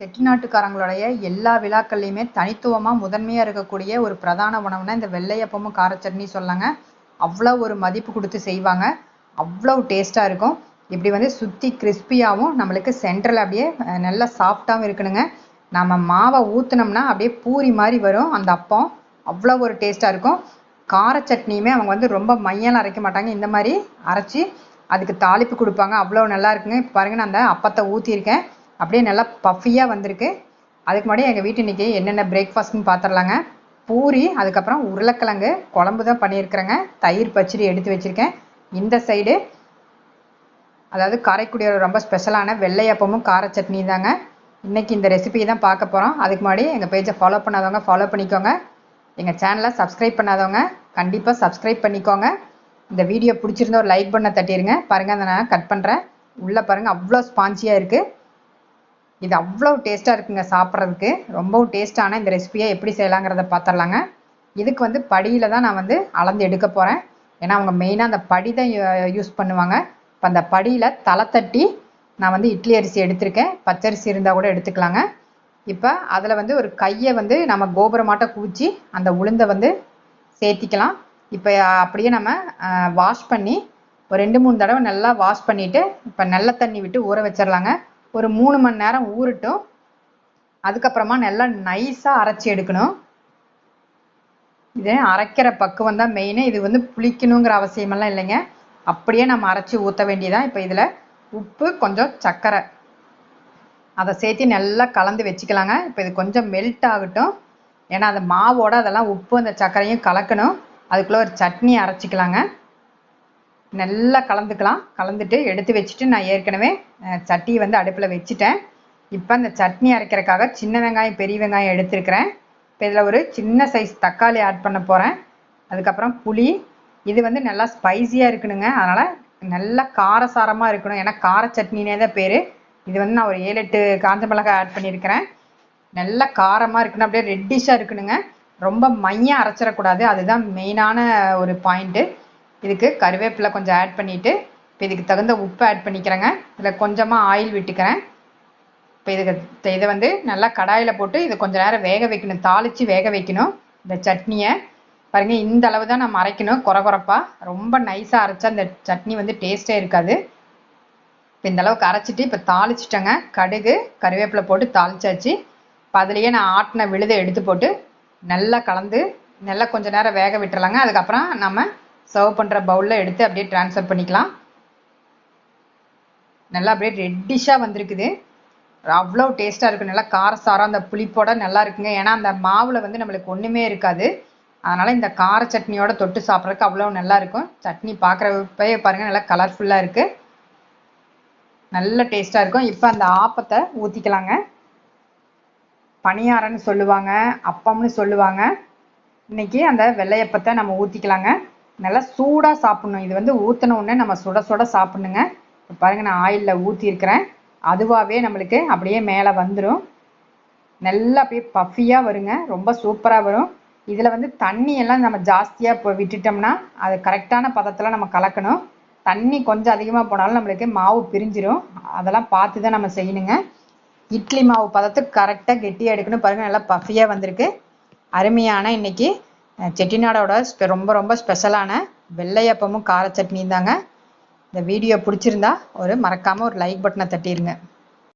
செட்டிநாட்டுக்காரங்களுடைய எல்லா விழாக்கள்லையுமே தனித்துவமாக முதன்மையாக இருக்கக்கூடிய ஒரு பிரதான உணவுனா இந்த வெள்ளையப்பமும் கார சட்னி சொல்லலாங்க அவ்வளோ ஒரு மதிப்பு கொடுத்து செய்வாங்க. அவ்வளோ டேஸ்ட்டாக இருக்கும். இப்படி வந்து சுற்றி கிறிஸ்பியாகவும் நம்மளுக்கு சென்ட்ரல் அப்படியே நல்லா சாஃப்டாகவும் இருக்கணுங்க. நம்ம மாவை ஊற்றுனோம்னா அப்படியே பூரி மாதிரி வரும் அந்த அப்பம். அவ்வளோ ஒரு டேஸ்ட்டாக இருக்கும். கார சட்னியுமே அவங்க வந்து ரொம்ப மையெல்லாம் அரைக்க மாட்டாங்க. இந்த மாதிரி அரைச்சி அதுக்கு தாளிப்பு கொடுப்பாங்க. அவ்வளோ நல்லா இருக்குங்க. இப்போ பாருங்க நான் அந்த அப்பத்தை ஊற்றியிருக்கேன் அப்படியே நல்லா பஃபியாக வந்திருக்கு. அதுக்கு முன்னாடி எங்கள் வீட்டு இன்னைக்கு என்னென்ன பிரேக்ஃபாஸ்ட்னு பார்த்துடலாங்க பூரி அதுக்கப்புறம் உருளைக்கிழங்கு குழம்பு தான் பண்ணியிருக்கிறேங்க. தயிர் பச்சடி எடுத்து வச்சுருக்கேன். இந்த சைடு அதாவது காரைக்குடியோட ரொம்ப ஸ்பெஷலான வெள்ளையப்பமும் கார சட்னி தாங்க. இன்றைக்கி இந்த ரெசிபி தான் பார்க்க போகிறோம் அதுக்கு முன்னாடி எங்கள் பேஜை ஃபாலோ பண்ணாதவங்க ஃபாலோ பண்ணிக்கோங்க. எங்கள் சேனலை சப்ஸ்கிரைப் பண்ணாதவங்க கண்டிப்பாக சப்ஸ்கிரைப் பண்ணிக்கோங்க. இந்த வீடியோ பிடிச்சிருந்தா ஒரு லைக் பண்ண தட்டிடுங்க பாருங்கள் அதை நான் கட் பண்ணுறேன் உள்ளே பாருங்கள் அவ்வளோ ஸ்பான்ஜியாக இருக்குது இது அவ்வளோ டேஸ்ட்டாக இருக்குங்க சாப்பிட்றதுக்கு. ரொம்பவும் டேஸ்ட்டான இந்த ரெசிபியை எப்படி செய்யலாங்கிறத பார்த்துடலாங்க இதுக்கு வந்து படியில் தான் நான் வந்து அளந்து எடுக்க போகிறேன் ஏன்னா அவங்க மெயினாக அந்த படி தான் யூஸ் பண்ணுவாங்க. இப்போ அந்த படியில் தலை தட்டி நான் வந்து இட்லி அரிசி எடுத்திருக்கேன். பச்சரிசி இருந்தால் கூட எடுத்துக்கலாங்க. இப்போ அதில் வந்து ஒரு கையை வந்து நம்ம கோபுரமாட்ட குவிச்சு அந்த உளுந்தை வந்து சேர்த்திக்கலாம். இப்போ அப்படியே நம்ம வாஷ் பண்ணி ஒரு ரெண்டு மூணு தடவை நல்லா வாஷ் பண்ணிவிட்டு இப்போ நல்ல தண்ணி விட்டு ஊற வச்சிடலாங்க ஒரு மூணு மணி நேரம் ஊறட்டும். அதுக்கப்புறமா நல்லா நைஸாக அரைச்சி எடுக்கணும். இது அரைக்கிற பக்குவம் தான் மெயின் இது வந்து புளிக்கணுங்கிற அவசியமெல்லாம் இல்லைங்க. அப்படியே நம்ம அரைச்சி ஊற்ற வேண்டியதான் இப்போ இதில் உப்பு கொஞ்சம் சர்க்கரை. அதை சேர்த்து நல்லா கலந்து வச்சுக்கலாங்க. இப்போ இது கொஞ்சம் மெல்ட் ஆகட்டும். ஏன்னா அந்த மாவோட அதெல்லாம் உப்பு அந்த சர்க்கரையும் கலக்கணும். அதுக்குள்ளே ஒரு சட்னி அரைச்சிக்கலாங்க. நல்லா கலந்துக்கலாம். கலந்துட்டு எடுத்து வச்சுட்டு நான் ஏற்கனவே சட்டியை வந்து அடுப்பில் வச்சுட்டேன். இப்போ அந்த சட்னி அரைக்கிறதுக்காக சின்ன வெங்காயம் பெரிய வெங்காயம் எடுத்திருக்கிறேன். இப்போ இதில் ஒரு சின்ன சைஸ் தக்காளி ஆட் பண்ண போகிறேன் அதுக்கப்புறம் புளி. இது வந்து நல்லா ஸ்பைசியாக இருக்கணுங்க. அதனால் நல்லா காரசாரமாக இருக்கணும். ஏன்னா கார சட்னினே தான் பேர். இது வந்து நான் ஒரு ஏழு எட்டு காஞ்ச மிளகாய் ஆட் பண்ணியிருக்கிறேன். நல்லா காரமாக இருக்கணும். அப்படியே ரெட்டிஷாக இருக்கணுங்க. ரொம்ப மையம் அரைச்சிடக்கூடாது. அதுதான் மெயினான ஒரு பாயிண்ட்டு இதுக்கு கருவேப்பிலை கொஞ்சம் ஆட் பண்ணிவிட்டு இப்போ இதுக்கு தகுந்த உப்பு ஆட் பண்ணிக்கிறேங்க. இதில் கொஞ்சமாக ஆயில் விட்டுக்கிறேன். இப்போ இதுக்கு இதை வந்து நல்லா கடாயில் போட்டு இதை கொஞ்சம் நேரம் வேக வைக்கணும். தாளித்து வேக வைக்கணும். இந்த சட்னியை. பாருங்கள் இந்த அளவு தான் நம்ம அரைக்கணும் குறை குறைப்பாக ரொம்ப நைஸாக அரைச்சா அந்த சட்னி வந்து டேஸ்ட்டே இருக்காது. இப்போ இந்த அளவுக்கு அரைச்சிட்டு இப்போ தாளிச்சிட்டேங்க. கடுகு கருவேப்பிலை போட்டு தாளிச்சாச்சு. இப்போ அதுலேயே நான் ஆட்டின விழுதை எடுத்து போட்டு நல்லா கலந்து நல்லா கொஞ்சம் நேரம் வேக விட்டுறலாங்க. அதுக்கப்புறம் நம்ம சர்வ் பண்ணுற பவுலில் எடுத்து அப்படியே ட்ரான்ஸ்ஃபர் பண்ணிக்கலாம். நல்லா அப்படியே ரெட்டிஷாக வந்திருக்குது. அவ்வளோ டேஸ்ட்டாக இருக்கும் நல்லா காரசாரம் அந்த புளிப்போட நல்லா இருக்குங்க. ஏன்னா அந்த மாவில் வந்து நம்மளுக்கு ஒன்றுமே இருக்காது. அதனால் இந்த கார சட்னியோட தொட்டு சாப்பிட்றதுக்கு அவ்வளோ நல்லா இருக்கும். சட்னி பார்க்குறப்பயே பாருங்கள் நல்லா கலர்ஃபுல்லாக இருக்குது நல்ல டேஸ்ட்டாக இருக்கும். இப்போ அந்த ஆப்பத்தை ஊற்றிக்கலாங்க பணியாரன்னு சொல்லுவாங்க அப்பம்னு சொல்லுவாங்க. இன்னைக்கு அந்த வெள்ளையப்பத்தை நம்ம ஊற்றிக்கலாங்க நல்லா சூடாக சாப்பிடணும். இது வந்து ஊற்றின உடனே நம்ம சுட சுட சாப்பிடணுங்க. இப்போ பாருங்க நான் ஆயிலில் ஊற்றிருக்கிறேன் அதுவாகவே நம்மளுக்கு அப்படியே மேலே வந்துடும் நல்லா அப்படியே பஃபியாக வருங்க. ரொம்ப சூப்பராக வரும். இதில் வந்து தண்ணியெல்லாம் நம்ம ஜாஸ்தியாக இப்போ விட்டுட்டோம்னா அது கரெக்டான பதத்தில் நம்ம கலக்கணும். தண்ணி கொஞ்சம் அதிகமாக போனாலும் நம்மளுக்கு மாவு பிரிஞ்சிடும் அதெல்லாம் பார்த்து தான் நம்ம செய்யணுங்க. இட்லி மாவு பதத்துக்கு கரெக்டாக கெட்டியாக எடுக்கணும். பாருங்கள் நல்லா பஃபியாக வந்திருக்கு. அருமையான இன்னைக்கு செட்டிநாடோட ரொம்ப ரொம்ப ஸ்பெஷலான வெள்ளையப்பமும் கார சட்னியும் தாங்க இந்த வீடியோ பிடிச்சிருந்தா ஒரு மறக்காமல் ஒரு லைக் பட்டனை தட்டிடுங்க